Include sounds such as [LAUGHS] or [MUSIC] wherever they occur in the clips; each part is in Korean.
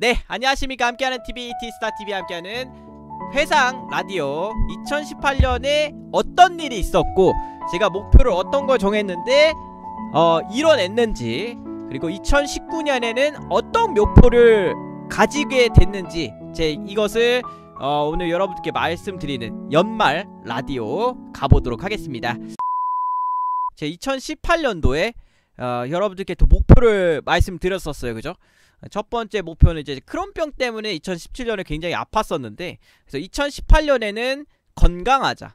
네, 안녕하십니까. 함께하는 TV, 티스타TV 함께하는 회상 라디오 2018년에 어떤 일이 있었고 제가 목표를 어떤 걸 정했는데 어, 이뤄냈는지 그리고 2019년에는 어떤 목표를 가지게 됐는지 제 이것을 어, 오늘 여러분께 말씀드리는 연말 라디오 가보도록 하겠습니다. 제 2018년도에 어, 여러분들께 또 목표를 말씀드렸었어요. 그죠? 첫 번째 목표는 이제 크론병 때문에 2017년에 굉장히 아팠었는데 그래서 2018년에는 건강하자.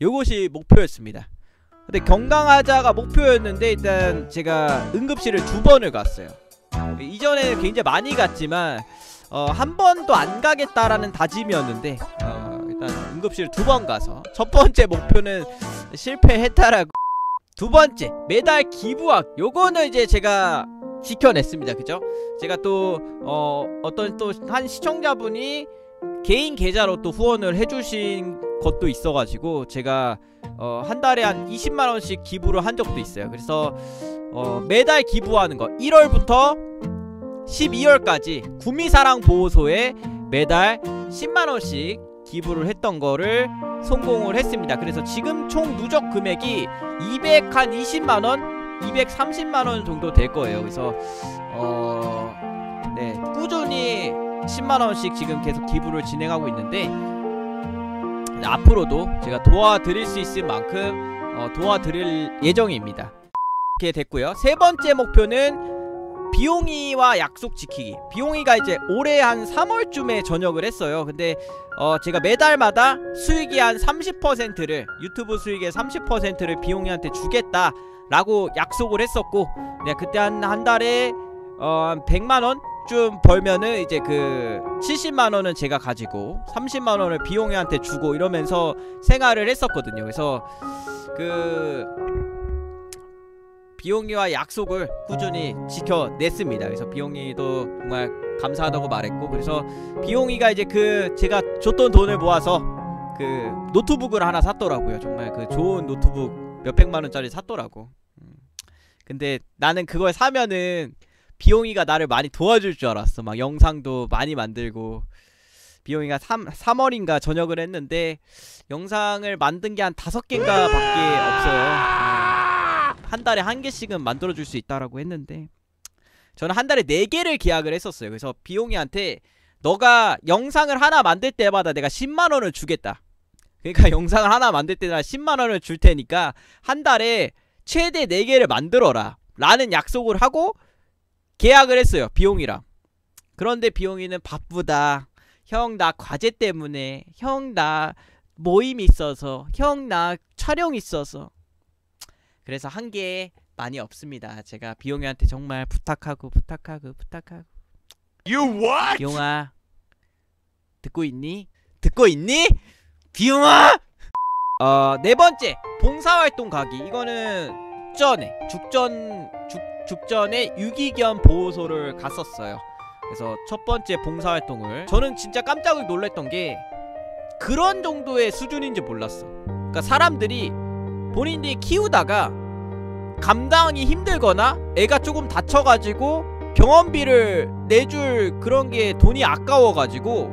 요것이 목표였습니다. 근데 건강하자가 목표였는데 일단 제가 응급실을 두 번을 갔어요. 이전에는 굉장히 많이 갔지만 어, 한 번도 안 가겠다라는 다짐이었는데 어, 일단 응급실 두 번 가서 첫 번째 목표는 실패했다라고 두 번째 매달 기부학 요거는 이제 제가 지켜냈습니다. 그죠? 제가 또 어, 어떤 또 한 시청자분이 개인 계좌로 또 후원을 해주신 것도 있어가지고 제가 어, 한 달에 한 20만 원씩 기부를 한 적도 있어요. 그래서 어, 매달 기부하는 거. 1월부터 12월까지 구미사랑 보호소에 매달 10만 원씩 기부를 했던 거를 성공을 했습니다. 그래서 지금 총 누적 금액이 220만 원 230만원 정도 될 거예요. 그래서 어... 네 꾸준히 10만원씩 지금 계속 기부를 진행하고 있는데 네, 앞으로도 제가 도와드릴 수 있을 만큼 어, 도와드릴 예정입니다. 이렇게 됐고요. 세 번째 목표는 비용이와 약속 지키기. 비용이가 이제 올해 한 3월쯤에 전역을 했어요. 근데 어 제가 매달마다 수익이 한 30%를 유튜브 수익의 30%를 비용이한테 주겠다 라고 약속을 했었고 내가 그때 한, 한 달에 어 100만원 좀 벌면은 이제 그 70만원은 제가 가지고 30만원을 비용이한테 주고 이러면서 생활을 했었거든요. 그래서 그 비용이와 약속을 꾸준히 지켜냈습니다. 그래서 비용이도 정말 감사하다고 말했고 그래서 비용이가 이제 그 제가 줬던 돈을 모아서 그 노트북을 하나 샀더라고요. 정말 그 좋은 노트북 몇백만원짜리 샀더라고. 음. 근데 나는 그걸 사면은 비용이가 나를 많이 도와줄 줄 알았어. 막 영상도 많이 만들고 비용이가 3, 3월인가 전역을 했는데 영상을 만든 게 한 다섯 개인가 밖에 없어요. 한 달에 한 개씩은 만들어줄 수 있다라고 했는데 저는 한 달에 네 개를 계약을 했었어요. 그래서 비용이한테 너가 영상을 하나 만들 때마다 내가 10만 원을 주겠다. 그러니까 [LAUGHS] 영상을 하나 만들 때마다 10만 원을 줄 테니까 한 달에 최대 4개를 만들어라 라는 약속을 하고 계약을 했어요 비용이랑 그런데 비용이는 바쁘다 형 나 과제 때문에 형 나 모임 있어서 형 나 촬영 있어서 그래서 한게 많이 없습니다. 제가 비용이한테 정말 부탁하고 부탁하고 부탁하고 You what? 비용아 듣고 있니? 듣고 있니? 비용아! 어, 네 번째 봉사활동 가기. 이거는 죽전에 죽전 죽, 죽전에 유기견 보호소를 갔었어요. 그래서 첫 번째 봉사활동을 저는 진짜 깜짝 놀랐던 게 그런 정도의 수준인지 몰랐어. 그러니까 사람들이 본인들이 키우다가 감당이 힘들거나 애가 조금 다쳐가지고 병원비를 내줄 그런 게 돈이 아까워가지고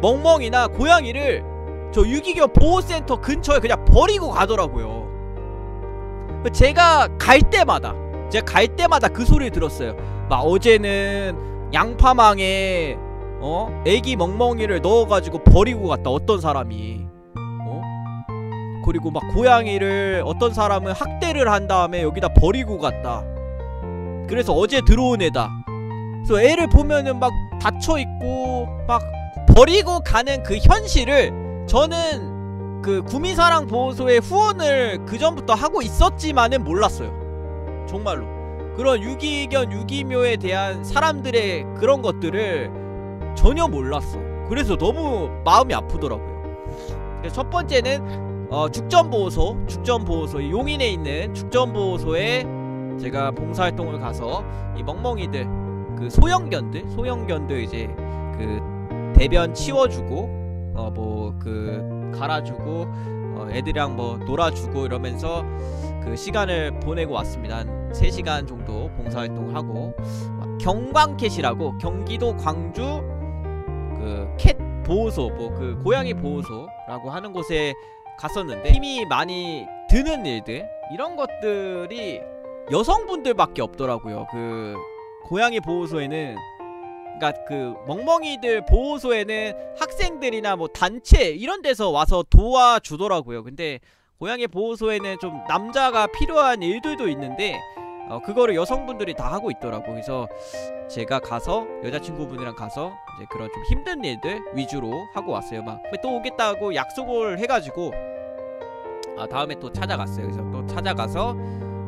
멍멍이나 고양이를 저 유기견 보호센터 근처에 그냥 버리고 가더라고요. 제가 갈 때마다 제가 갈 때마다 그 소리를 들었어요. 막 어제는 양파망에 어? 애기 멍멍이를 넣어가지고 버리고 갔다 어떤 사람이. 그리고 막 고양이를 어떤 사람은 학대를 한 다음에 여기다 버리고 갔다. 그래서 어제 들어온 애다. 그래서 애를 보면은 막 다쳐있고 막 버리고 가는 그 현실을 저는 그 구미사랑 보호소의 후원을 그 전부터 하고 있었지만은 몰랐어요. 정말로. 그런 유기견 유기묘에 대한 사람들의 그런 것들을 전혀 몰랐어. 그래서 너무 마음이 아프더라고요. 첫 번째는 어, 죽전보호소 죽전보호소 용인에 있는 죽전보호소에 제가 봉사활동을 가서 이 멍멍이들 그 소형견들 소형견들 이제 그 대변 치워주고 어 뭐 그 갈아주고 어 애들이랑 뭐 놀아주고 이러면서 그 시간을 보내고 왔습니다 한 3시간 정도 봉사활동을 하고 경광캣이라고 경기도 광주 그캣 보호소 뭐 그 고양이 보호소라고 하는 곳에 갔었는데 힘이 많이 드는 일들 이런 것들이 여성분들밖에 없더라고요. 그 고양이 보호소에는 그러니까 그 멍멍이들 보호소에는 학생들이나 뭐 단체 이런 데서 와서 도와주더라고요. 근데 고양이 보호소에는 좀 남자가 필요한 일들도 있는데 어, 그거를 여성분들이 다 하고 있더라고. 그래서 제가 가서 여자친구분이랑 가서 이제 그런 좀 힘든 일들 위주로 하고 왔어요. 막 또 오겠다고 약속을 해가지고 아 다음에 또 찾아갔어요. 그래서 또 찾아가서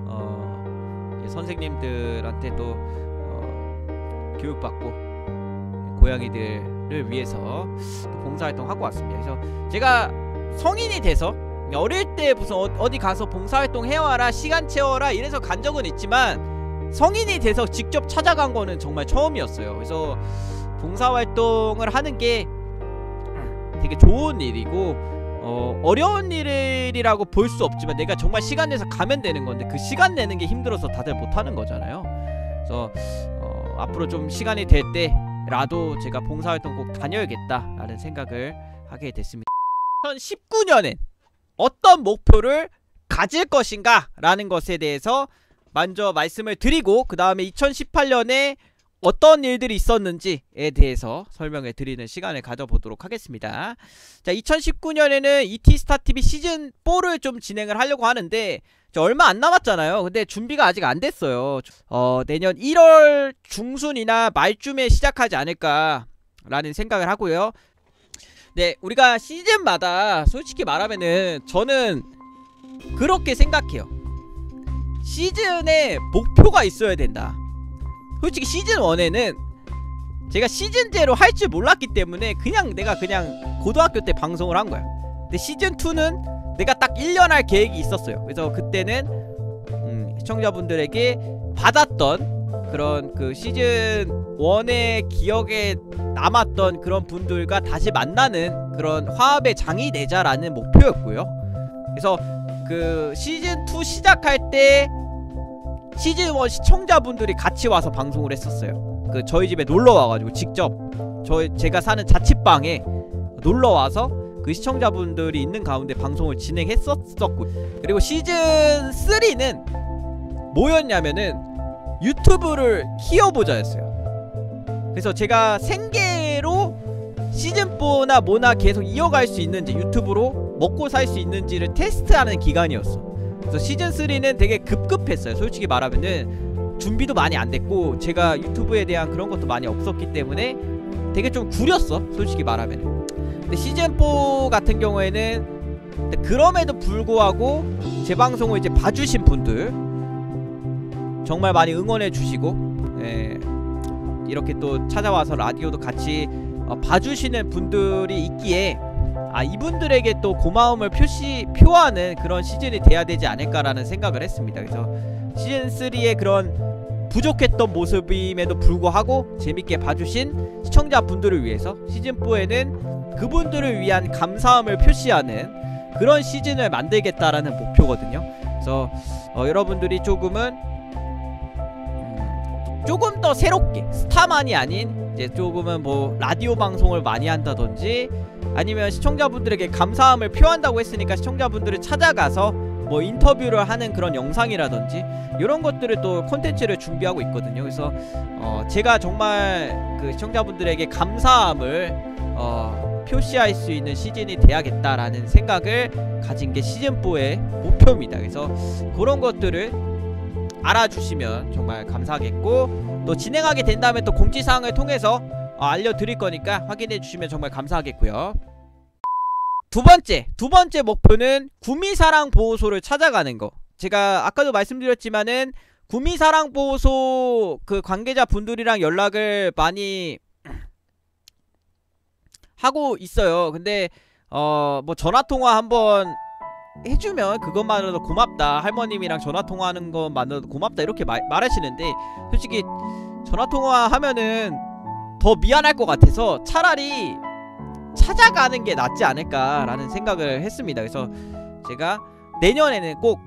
어 선생님들한테 또 어, 교육받고 고양이들을 위해서 또 봉사활동 하고 왔습니다. 그래서 제가 성인이 돼서 어릴 때 무슨 어, 어디 가서 봉사활동 해와라 시간 채워라 이래서 간 적은 있지만 성인이 돼서 직접 찾아간 거는 정말 처음이었어요. 그래서 봉사활동을 하는 게 되게 좋은 일이고 어, 어려운 일이라고 볼 수 없지만 내가 정말 시간 내서 가면 되는 건데 그 시간 내는 게 힘들어서 다들 못 하는 거잖아요. 그래서 어, 앞으로 좀 시간이 될 때 라도 제가 봉사활동 꼭 다녀야겠다라는 생각을 하게 됐습니다. 2019년엔 어떤 목표를 가질 것인가 라는 것에 대해서 먼저 말씀을 드리고 그 다음에 2018년에 어떤 일들이 있었는지에 대해서 설명해 드리는 시간을 가져보도록 하겠습니다. 자, 2019년에는 ET스타TV 시즌 4를 좀 진행을 하려고 하는데 저 얼마 안 남았잖아요. 근데 준비가 아직 안 됐어요. 어, 내년 1월 중순이나 말쯤에 시작하지 않을까라는 생각을 하고요. 네, 우리가 시즌마다 솔직히 말하면은 저는 그렇게 생각해요. 시즌에 목표가 있어야 된다. 솔직히 시즌 1에는 제가 시즌제로 할 줄 몰랐기 때문에 그냥 내가 그냥 고등학교 때 방송을 한 거야. 근데 시즌 2는 내가 딱 1년 할 계획이 있었어요. 그래서 그때는 음, 시청자분들에게 받았던 그런 그 시즌 1의 기억에 남았던 그런 분들과 다시 만나는 그런 화합의 장이 되자라는 목표였고요. 그래서 그 시즌 2 시작할 때 시즌 1 시청자분들이 같이 와서 방송을 했었어요. 그 저희 집에 놀러 와가지고 직접 저 제가 사는 자취방에 놀러 와서 그 시청자분들이 있는 가운데 방송을 진행했었었고 그리고 시즌 3는 뭐였냐면은 유튜브를 키워보자였어요. 그래서 제가 생계로 시즌4나 뭐나 계속 이어갈 수 있는지 유튜브로 먹고 살 수 있는지를 테스트하는 기간이었어. 그래서 시즌3는 되게 급급했어요. 솔직히 말하면은 준비도 많이 안 됐고 제가 유튜브에 대한 그런 것도 많이 없었기 때문에 되게 좀 구렸어. 솔직히 말하면은. 근데 시즌4 같은 경우에는 그럼에도 불구하고 제 방송을 이제 봐주신 분들 정말 많이 응원해 주시고 예, 이렇게 또 찾아와서 라디오도 같이 어, 봐주시는 분들이 있기에 아 이분들에게 또 고마움을 표시 표하는 그런 시즌이 돼야 되지 않을까라는 생각을 했습니다. 그래서 시즌 3의 그런 부족했던 모습임에도 불구하고 재밌게 봐주신 시청자분들을 위해서 시즌 4에는 그분들을 위한 감사함을 표시하는 그런 시즌을 만들겠다라는 목표거든요. 그래서 어, 여러분들이 조금은 음, 조금 더 새롭게 스타만이 아닌 이제 조금은 뭐 라디오 방송을 많이 한다든지 아니면 시청자분들에게 감사함을 표한다고 했으니까 시청자분들을 찾아가서 뭐 인터뷰를 하는 그런 영상이라든지 이런 것들을 또 콘텐츠를 준비하고 있거든요. 그래서 어 제가 정말 그 시청자분들에게 감사함을 어 표시할 수 있는 시즌이 돼야겠다라는 생각을 가진 게 시즌 4의 목표입니다. 그래서 그런 것들을 알아주시면 정말 감사하겠고 또 진행하게 된다면 또 공지사항을 통해서 어, 알려드릴 거니까 확인해 주시면 정말 감사하겠고요. 두 번째, 두 번째 목표는 구미사랑 보호소를 찾아가는 거. 제가 아까도 말씀드렸지만은 구미사랑 보호소 그 관계자 분들이랑 연락을 많이 하고 있어요. 근데 어 뭐 전화 통화 한번 해주면 그것만으로도 고맙다. 할머님이랑 전화 통화하는 것만으로도 고맙다. 이렇게 말, 말하시는데 솔직히 전화 통화 하면은 더 미안할 것 같아서 차라리 찾아가는 게 낫지 않을까라는 생각을 했습니다. 그래서 제가 내년에는 꼭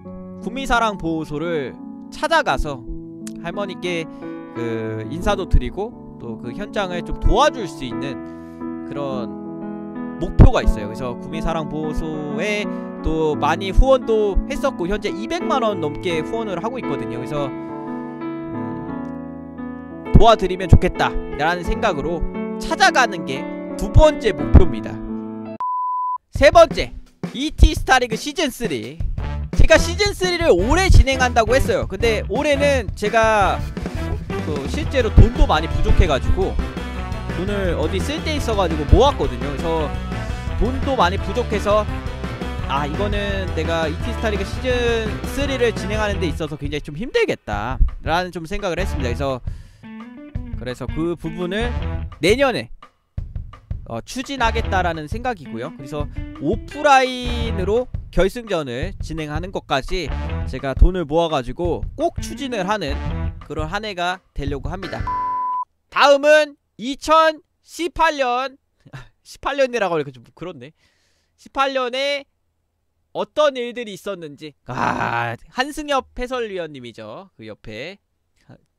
구미사랑 보호소를 찾아가서 할머니께 그그 인사도 드리고 또 그 현장을 좀 도와줄 수 있는 그런 목표가 있어요. 그래서 구미사랑보호소에 또 많이 후원도 했었고 현재 200만 원 넘게 후원을 하고 있거든요. 그래서 음, 도와드리면 좋겠다 라는 생각으로 찾아가는 게 두 번째 목표입니다. 세 번째 ET 스타리그 시즌 3. 제가 시즌 3를 올해 진행한다고 했어요. 근데 올해는 제가 그 실제로 돈도 많이 부족해가지고 돈을 어디 쓸 데 있어가지고 모았거든요. 그래서 돈도 많이 부족해서 아 이거는 내가 ET 스타리그 시즌 3를 진행하는 데 있어서 굉장히 좀 힘들겠다 라는 좀 생각을 했습니다 그래서 그래서 그 부분을 내년에 어, 추진하겠다라는 생각이고요. 그래서 오프라인으로 결승전을 진행하는 것까지 제가 돈을 모아가지고 꼭 추진을 하는 그런 한 해가 되려고 합니다. 다음은 2018년 18년이라고 [LAUGHS] 하니까 좀 그렇네. 18년에 어떤 일들이 있었는지. 아 한승엽 해설위원님이죠. 그 옆에.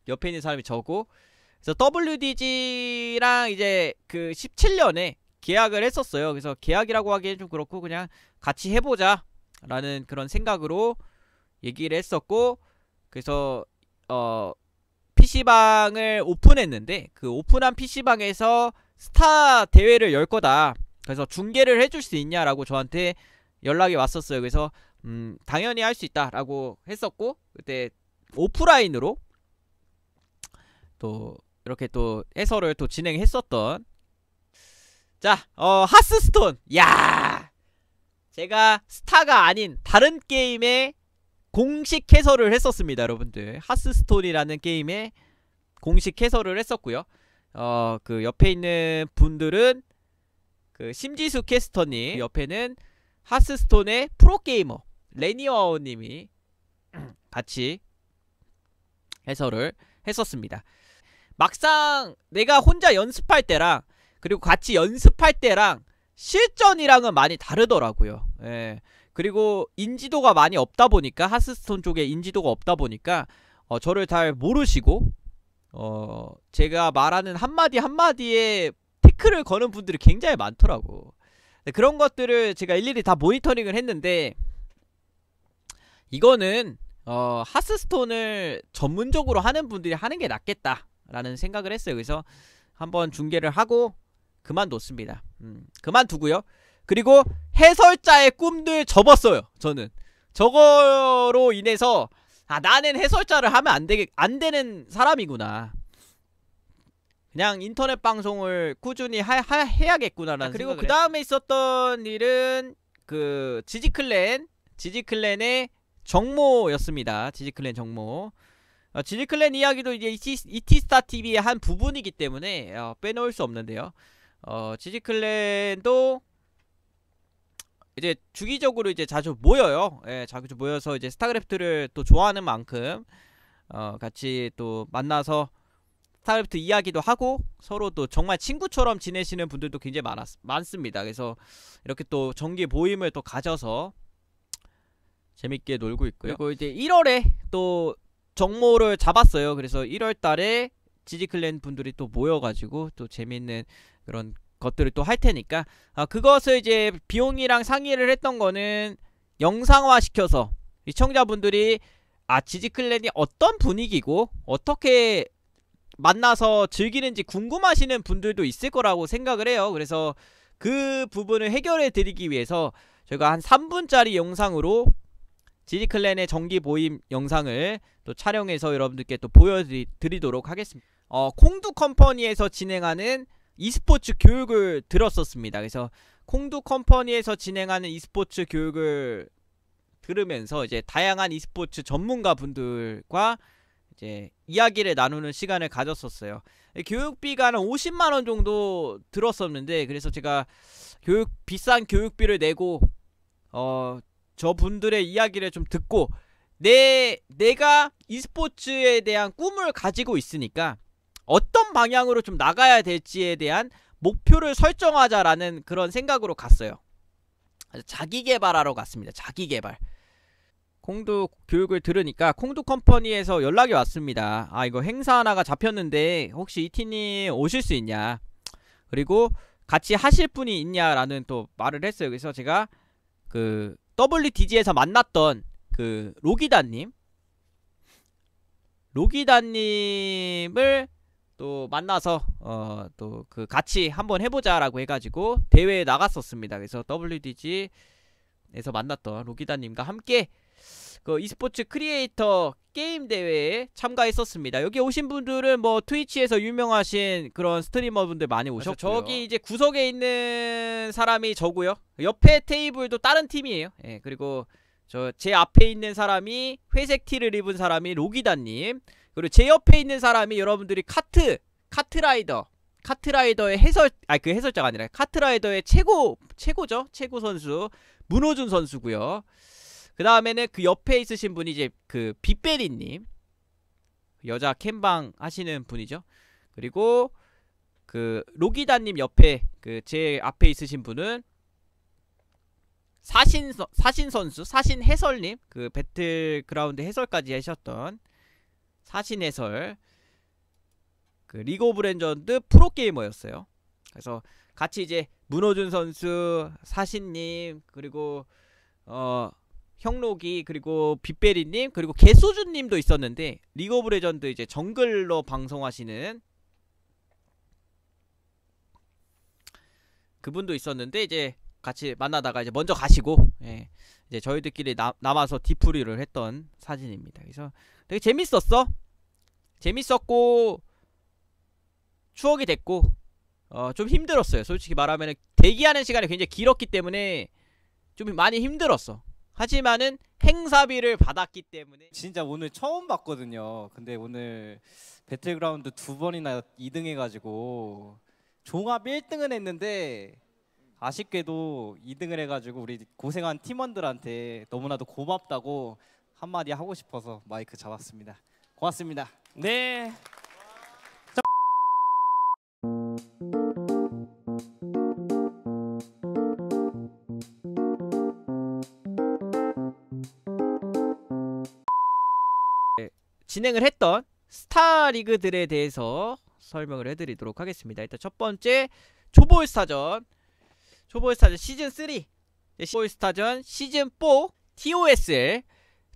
옆에 있는 사람이 저고 그래서 WDG랑 이제 그 17년에 계약을 했었어요 그래서 계약이라고 하기엔 좀 그렇고 그냥 같이 해보자 라는 그런 생각으로 얘기를 했었고 그래서 어 PC방을 오픈했는데 그 오픈한 PC방에서 스타 대회를 열 거다 그래서 중계를 해줄 수 있냐라고 저한테 연락이 왔었어요. 그래서 음, 당연히 할 수 있다라고 했었고 그때 오프라인으로 또 이렇게 또 해설을 또 진행했었던 자, 어 하스스톤. 야! 제가 스타가 아닌 다른 게임의 공식 해설을 했었습니다, 여러분들. 하스스톤이라는 게임의 공식 해설을 했었고요. 어, 그 옆에 있는 분들은 그 심지수 캐스터님, 옆에는 하스스톤의 프로게이머 레니어님이 같이 해설을 했었습니다. 막상 내가 혼자 연습할 때랑 그리고 같이 연습할 때랑 실전이랑은 많이 다르더라고요. 예. 그리고 인지도가 많이 없다 보니까 하스스톤 쪽에 인지도가 없다 보니까 어, 저를 잘 모르시고 어, 제가 말하는 한마디 한마디에 태클을 거는 분들이 굉장히 많더라고. 그런 것들을 제가 일일이 다 모니터링을 했는데 이거는 어, 하스스톤을 전문적으로 하는 분들이 하는 게 낫겠다 라는 생각을 했어요. 그래서 한번 중계를 하고 그만뒀습니다. 음, 그만두고요. 그리고 해설자의 꿈들 접었어요. 저는 저거로 인해서 아 나는 해설자를 하면 안 되게 안 되는 사람이구나. 그냥 인터넷 방송을 꾸준히 하, 하, 해야겠구나라는 아, 그리고 그 다음에 있었던 일은 그 지지클랜 지지클랜의 정모였습니다. 지지클랜 정모. 어, 지지클랜 이야기도 이제 이티, 이티 스타 TV의 한 부분이기 때문에 어, 빼놓을 수 없는데요. 어, 지지클랜도 이제 주기적으로 이제 자주 모여요. 예, 자주 모여서 이제 스타크래프트를 또 좋아하는 만큼 어, 같이 또 만나서 스타크래프트 이야기도 하고 서로 또 정말 친구처럼 지내시는 분들도 굉장히 많았, 많습니다. 그래서 이렇게 또 정기 모임을 또 가져서 재밌게 놀고 있고요. 그리고 이제 1월에 또 정모를 잡았어요. 그래서 1월 달에 지지클랜 분들이 또 모여가지고 또 재밌는 그런 것들을 또 할 테니까 아, 그것을 이제 비용이랑 상의를 했던 거는 영상화 시켜서 시청자분들이 아 지지클랜이 어떤 분위기고 어떻게 만나서 즐기는지 궁금하시는 분들도 있을 거라고 생각을 해요. 그래서 그 부분을 해결해 드리기 위해서 저희가 한 3분짜리 영상으로 지지클랜의 정기 모임 영상을 또 촬영해서 여러분들께 또 보여드리도록 하겠습니다. 어, 콩두 컴퍼니에서 진행하는 e스포츠 교육을 들었었습니다. 그래서 콩두 컴퍼니에서 진행하는 e스포츠 교육을 들으면서 이제 다양한 e스포츠 전문가 분들과 이제 이야기를 나누는 시간을 가졌었어요. 교육비가 한 50만 원 정도 들었었는데 그래서 제가 교육 비싼 교육비를 내고 어 저분들의 이야기를 좀 듣고 내 내가 e스포츠에 대한 꿈을 가지고 있으니까 어떤 방향으로 좀 나가야 될지에 대한 목표를 설정하자라는 그런 생각으로 갔어요. 자기 개발하러 갔습니다. 자기 개발. 콩두 교육을 들으니까 콩두 컴퍼니에서 연락이 왔습니다. 아 이거 행사 하나가 잡혔는데 혹시 이티님 오실 수 있냐? 그리고 같이 하실 분이 있냐라는 또 말을 했어요. 그래서 제가 그 WDG에서 만났던 그 로기다님, 로기다님을 또 만나서 어 또 그 같이 한번 해보자라고 해가지고 대회에 나갔었습니다. 그래서 WDG에서 만났던 로기다님과 함께 그 e스포츠 크리에이터 게임 대회에 참가했었습니다. 여기 오신 분들은 뭐 트위치에서 유명하신 그런 스트리머분들 많이 오셨고요. 저기 이제 구석에 있는 사람이 저고요. 옆에 테이블도 다른 팀이에요. 예, 그리고 저 제 앞에 있는 사람이 회색 티를 입은 사람이 로기다님. 그리고 제 옆에 있는 사람이 여러분들이 카트 카트라이더 카트라이더의 해설 아 그 해설자가 아니라 카트라이더의 최고 최고죠 최고 선수 문호준 선수고요. 그 다음에는 그 옆에 있으신 분이 이제 그 빗베리님 여자 캠방 하시는 분이죠. 그리고 그 로기다님 옆에 그 제 앞에 있으신 분은 사신 선- 사신 선수 사신 해설님 그 배틀그라운드 해설까지 하셨던 사신 해설 그 리그 오브 레전드 프로 게이머였어요. 그래서 같이 이제 문호준 선수 사신님 그리고 어 형록이 그리고 빗베리님 그리고 개소주님도 있었는데 리그 오브 레전드 이제 정글로 방송하시는 그분도 있었는데 이제 같이 만나다가 이제 먼저 가시고 예. 이제 저희들끼리 나, 남아서 디프리를 했던 사진입니다. 그래서 되게 재밌었어. 재밌었고 추억이 됐고 어, 좀 힘들었어요. 솔직히 말하면 대기하는 시간이 굉장히 길었기 때문에 좀 많이 힘들었어. 하지만은 행사비를 받았기 때문에 진짜 오늘 처음 봤거든요. 근데 오늘 배틀그라운드 두 번이나 2등 해가지고 종합 1등은 했는데 아쉽게도 2등을 해가지고 우리 고생한 팀원들한테 너무나도 고맙다고 한마디 하고 싶어서 마이크 잡았습니다. 고맙습니다. 네. 진행을 했던 스타 리그들에 대해서 설명을 해드리도록 하겠습니다. 일단 첫 번째 초보스타전 초보스타전 시즌 3 초보스타전 시즌 4 TOSL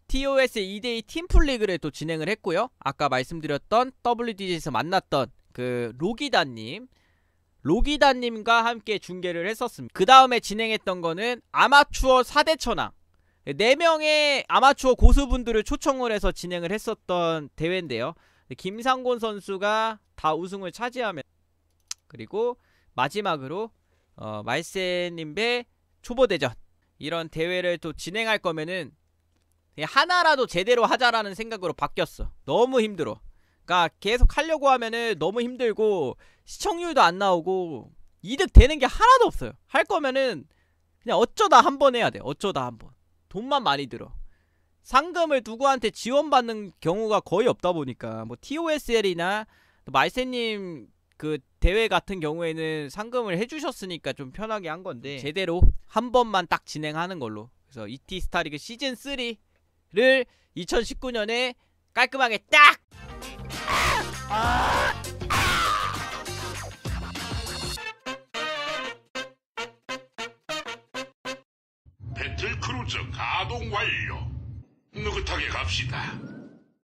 TOS 2대2 팀플리그를 또 진행을 했고요. 아까 말씀드렸던 WDG에서 만났던 그 로기다님 로기다님과 함께 중계를 했었습니다. 그 다음에 진행했던 거는 아마추어 4대 천왕 4명의 아마추어 고수분들을 초청을 해서 진행을 했었던 대회인데요. 김상곤 선수가 다 우승을 차지하며 그리고 마지막으로 어, 말세님의 초보대전 이런 대회를 또 진행할 거면은 하나라도 제대로 하자라는 생각으로 바뀌었어. 너무 힘들어. 그러니까 계속 하려고 하면은 너무 힘들고 시청률도 안 나오고 이득 되는 게 하나도 없어요. 할 거면은 그냥 어쩌다 한 번 해야 돼. 어쩌다 한 번. 돈만 많이 들어. 상금을 누구한테 지원받는 경우가 거의 없다 보니까 뭐 TOSL이나 말세님 그 대회 같은 경우에는 상금을 해주셨으니까 좀 편하게 한 건데 제대로 한 번만 딱 진행하는 걸로 그래서 ET 스타리그 시즌 3를 2019년에 깔끔하게 딱 배틀 크루즈 가동 완료. 느긋하게 갑시다.